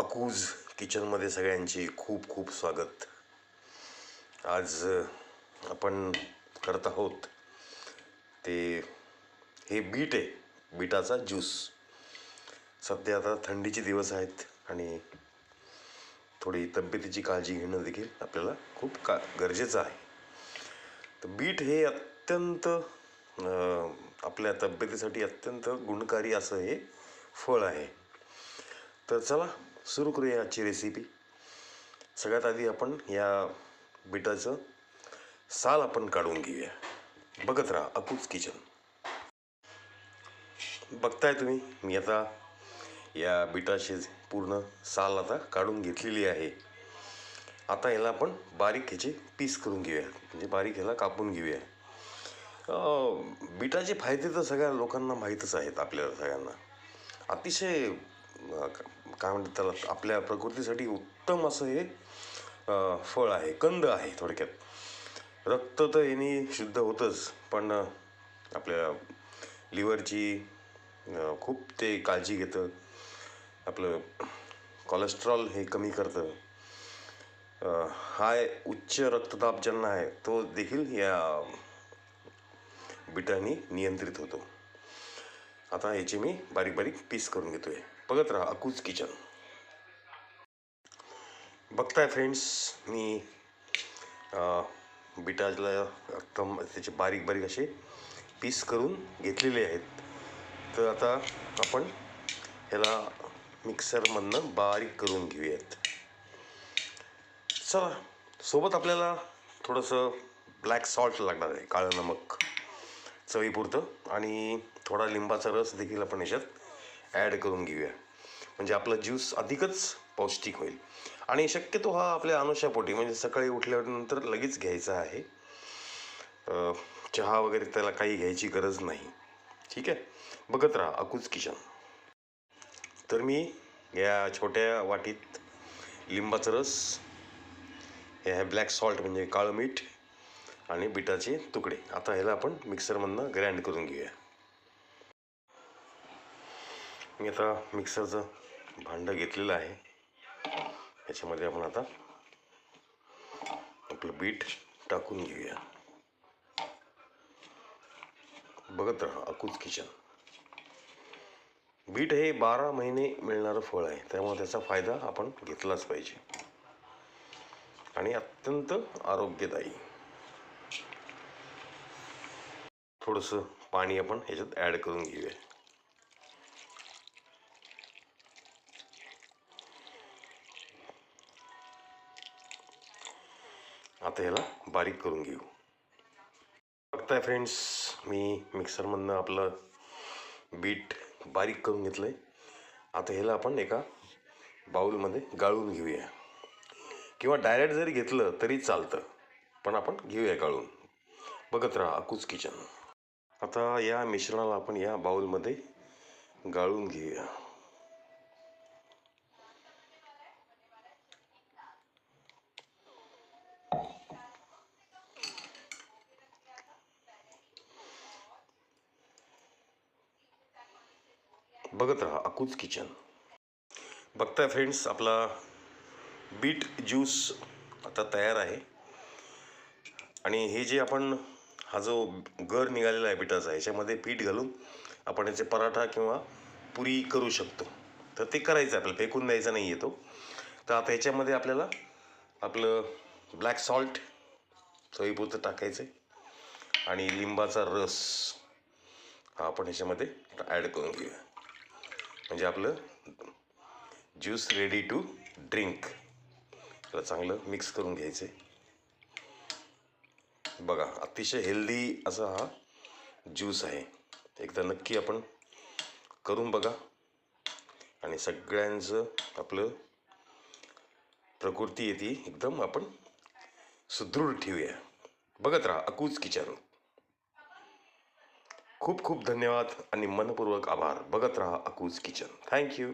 अकूज किचनमध्ये सगळ्यांचे खूप खूप स्वागत. आज आपण करत आहोत ते हे बीट आहे बीटाचा ज्यूस. सध्या आता थंडीचे दिवस आहेत आणि थोडी तब्येतीची काळजी घेणं देखील आपल्याला खूप का गरजेचं आहे. तर बीट हे अत्यंत आपल्या तब्येतीसाठी अत्यंत गुणकारी असं हे फळ आहे. तर चला सुरू करूया आजची रेसिपी सगळ्यात आधी आपण या बिटाचं साल आपण काढून घेऊया. बघत राहा अकूच किचन बघताय तुम्ही मी आता या बिटाची पूर्ण साल आता काढून घेतलेली आहे. आता याला आपण बारीक ह्याचे पीस करून घेऊया म्हणजे बारीक ह्याला कापून घेऊया. बिटाचे फायदे तर सगळ्या लोकांना माहीतच आहेत आपल्याला सगळ्यांना. अतिशय काय म्हणतात त्याला आपल्या प्रकृतीसाठी उत्तम असं हे फळ आहे कंद आहे थोडक्यात. रक्त तर याने शुद्ध होतंच पण आपल्या लिव्हरची खूप ते काळजी घेतं. आपलं कोलेस्ट्रॉल हे कमी करतं. हाय उच्च रक्तदाब ज्यांना आहे तो देखील या बिटाने नियंत्रित होतो. आता याचे मी बारीक बारीक पीस करून घेतो आहे बघत राहा अकूज किचन बघताय फ्रेंड्स मी बिटाजला बिटाला एकदम त्याचे बारीक बारीक असे पीस करून घेतलेले आहेत. तर आता आपण ह्याला मिक्सरमधनं बारीक करून घेऊयात. चला सोबत आपल्याला थोडंसं ब्लॅक सॉल्ट लागणार आहे काळं नमक. चवीपुरतं आणि थोडा लिंबाचा रस देखील आपण याच्यात ॲड करून घेऊया. म्हणजे आपला ज्यूस अधिकच पौष्टिक होईल. आणि शक्यतो हा आपल्या अनुषापोटी म्हणजे सकाळी उठल्यानंतर लगेच घ्यायचा आहे. चहा वगैरे त्याला काही घ्यायची गरज नाही. ठीक आहे? बघत राहा अकूज किचन. तर मी या छोट्या वाटीत लिंबाचा रस हे आहे ब्लॅक सॉल्ट म्हणजे काळं मीठ आणि बिटाचे तुकडे. आता ह्याला आपण मिक्सरमधनं ग्राइंड करून घेऊया. मी आता मिक्सरचं भांडं घेतलेलं आहे. याच्यामध्ये आपण आता आपलं बीट टाकून घेऊया. बघत राहा अकूज किचन. बीट हे बारा महिने मिळणारं फळ आहे. त्यामुळे त्याचा फायदा आपण घेतलाच पाहिजे. आणि अत्यंत आरोग्यदायी. थोडंसं पाणी आपण ह्याच्यात ॲड करून घेऊया. आता ह्याला बारीक करून घेऊ. बघताय फ्रेंड्स मी मिक्सरमधनं आपलं बीट बारीक करून घेतलं आहे आता ह्याला आपण एका बाऊलमध्ये गाळून घेऊया. किंवा डायरेक्ट जरी घेतलं तरी चालतं. पण आपण घेऊया गाळून. बघत राहा अकूच किचन आता या मिश्रणाला आपण या बाउलमध्ये गाळून घेऊया. बघत राहा अकूज किचन. बघताय फ्रेंड्स आपला बीट ज्यूस आता तयार आहे. आणि हे जे आपण हा जो गर निघालेला आहे बिटाचा ह्याच्यामध्ये पीठ घालून आपण याचे पराठा किंवा पुरी करू शकतो. तर ते करायचं आपल्याला फेकून द्यायचा नाही आहे तो. तर आता ह्याच्यामध्ये आपल्याला आपलं ब्लॅक सॉल्ट चवीपुरतं टाकायचं आहे आणि लिंबाचा रस हा आपण ह्याच्यामध्ये ॲड करून घेऊया. म्हणजे आपलं ज्यूस रेडी टू ड्रिंक त्याला चांगलं मिक्स करून घ्यायचं आहे बघा अतिशय हेल्दी असा हा ज्यूस आहे. एकदा नक्की आपण करून बघा. आणि सगळ्यांचं आपलं प्रकृती येते एकदम आपण सुदृढ ठेवूया. बघत राहा अकूज किचन. खूप खूप धन्यवाद आणि मनपूर्वक आभार. बघत राहा अकूज किचन. थँक्यू